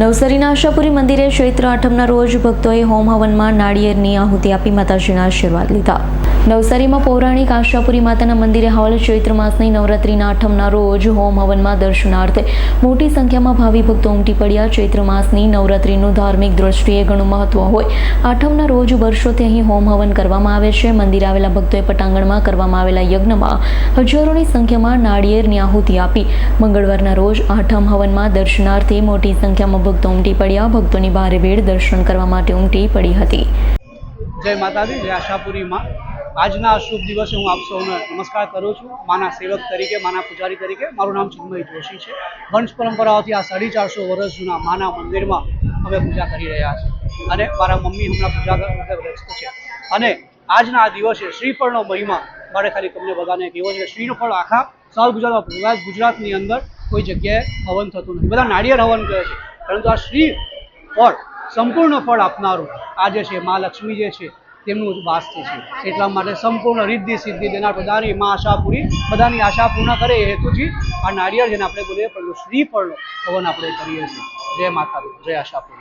નવસારીના આશાપુરી મંદિરે ચૈત્ર આઠમના રોજ ભક્તોએ હોમ હવનમાં નાળિયેરની આહુતિ આપી માતાજીના આશીર્વાદ લીધા. નવસારીમાં પૌરાણિક આશાપુરી માતાના મંદિરે હાલ ચૈત્ર માસની નવરાત્રિના આઠમના રોજ હોમ હવનમાં દર્શનાર્થે મોટી સંખ્યામાં ભાવિ ભક્તો ઉમટી પડ્યા. ચૈત્ર માસની નવરાત્રિનું ધાર્મિક દ્રષ્ટિએ ઘણું મહત્વ હોય. આઠમના રોજ વર્ષોથી અહીં હોમ હવન કરવામાં આવે છે. મંદિરે આવેલા ભક્તોએ પટાંગણમાં કરવામાં આવેલા યજ્ઞમાં હજારોની સંખ્યામાં નાળિયેરની આહુતિ આપી. મંગળવારના રોજ આઠમ હવનમાં દર્શનાર્થે મોટી સંખ્યામાં ભક્તો ઉમટી પડ્યા. ભક્તોની ભારે ભીડ દર્શન કરવા માટે ઉમટી પડી હતી. જય માતાજી, જય આશાપુરીમાં આજના શુભ દિવસે હું આપ સૌને નમસ્કાર કરું છું. માના સેવક તરીકે, માના પૂજારી તરીકે. મારું નામ ચિન્મય જોશી છે. વંશ પરંપરાઓથી આ સાડી ચારસો વર્ષ જૂના માના મંદિરમાં અમે પૂજા કરી રહ્યા છીએ. અને મારા મમ્મી હમણાં પૂજા વ્યસ્ત છે. અને આજના આ દિવસે શ્રીફળનો મહિમા મારે ખાલી તમને બધાને કહેવો છે કે શ્રીફળ આખા સાઉથ ગુજરાતમાં ગુજરાત ગુજરાતની અંદર કોઈ જગ્યાએ હવન થતું નથી. બધા નાળિયેર હવન કહે છે. પરંતુ આ શ્રી ફળ, સંપૂર્ણ ફળ આપનારું આ જે છે, મા લક્ષ્મી જે છે, તેમનું વાસ્તુ છે. એટલા માટે સંપૂર્ણ રિદ્ધિ સિદ્ધિ દેનાર બધાની મા આશા પૂરી બધાની આશા પૂર્ણ કરે એ હેતુથી આ નાળિયેર જેને આપણે બોલીએ પરંતુ શ્રીફળનો હવન આપણે કરીએ છીએ. જય માતા જય આશાપુરી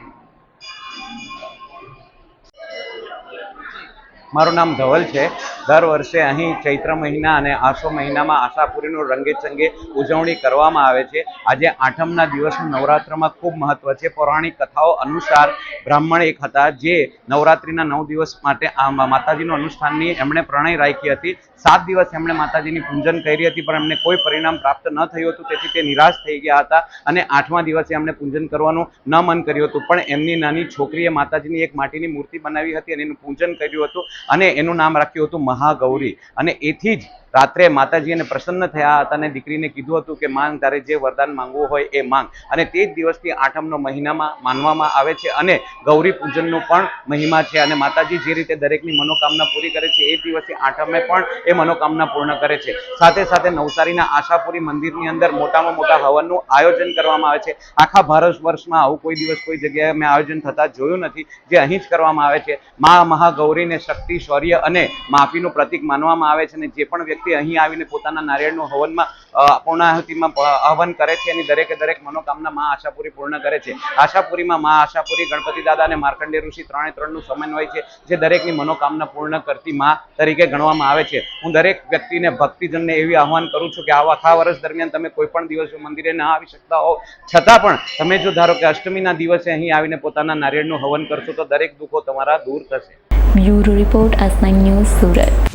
મારું નામ ધવલ છે. દર વર્ષે અહીં ચૈત્ર મહિના અને આસો મહિનામાં આશાપુરીનું રંગે ચંગે ઉજવણી કરવામાં આવે છે. આજે આઠમના દિવસનું નવરાત્રમાં ખૂબ મહત્વ છે. પૌરાણિક કથાઓ અનુસાર બ્રાહ્મણ એક હતા જે નવરાત્રિના નવ દિવસ માટે આ માતાજીનું અનુષ્ઠાનની એમણે પ્રણય રાખી હતી. સાત દિવસ એમણે માતાજીની પૂજન કરી હતી, પણ એમને કોઈ પરિણામ પ્રાપ્ત ન થયું હતું. તેથી તે નિરાશ થઈ ગયા હતા અને આઠમા દિવસે એમણે પૂજન કરવાનું ન મન કર્યું હતું. પણ એમની નાની છોકરીએ માતાજીની એક માટીની મૂર્તિ બનાવી હતી અને એનું પૂજન કર્યું હતું. અને એનું નામ રાખ્યું હતું મહાગૌરી. અને એથી જ રાત્રે માતાજી એને પ્રસન્ન થયા હતા અને દીકરીને કીધું હતું કે, માંગ, તારે જે વરદાન માંગવું હોય એ માંગ. અને તે જ દિવસથી આઠમનો મહિનામાં માનવામાં આવે છે અને ગૌરી પૂજનનો પણ મહિમા છે અને માતાજી જે રીતે દરેકની મનોકામના પૂરી કરે છે, એ દિવસથી દિવસે આઠમે પણ એ મનોકામના પૂર્ણ કરે છે. સાથે સાથે નવસારીના આશાપુરી મંદિરની અંદર મોટામાં મોટા હવનનું આયોજન કરવામાં આવે છે. આખા ભારત વર્ષમાં આવું કોઈ દિવસ કોઈ જગ્યાએ મેં આયોજન થતા જોયું નથી, જે અહીં જ કરવામાં આવે છે. મા મહાગૌરીને શક્તિ, શૌર્ય અને માફીનું પ્રતીક માનવામાં આવે છે અને જે પણ વ્યક્તિ અહીં આવીને પોતાના નારિયેળનું હવનમાં પૂર્ણાહુતિમાં હવન કરે છે અને દરેકે દરેક મનોકામના મા આશાપુરી પૂર્ણ કરે છે. આશાપુરીમાં મા આશાપુરી, ગણપતિ દાદા અને માર્કંડે ઋષિ ત્રણે ત્રણનું સમન્વય છે, જે દરેકની મનોકામના પૂર્ણ કરતી મા તરીકે ગણવામાં આવે છે. હું દરેક વ્યક્તિને, ભક્તિજનને એવી આહવાન કરું છું કે આવા આખા વર્ષ દરમિયાન તમે કોઈ પણ દિવસે મંદિરે ના આવી શકતા હો છતાં પણ તમે જો ધારો કે અષ્ટમીના દિવસે અહીં આવીને પોતાના નારિયેળનું હવન કરશો તો દરેક દુઃખો તમારા દૂર થશે. Bureau report S news Surat.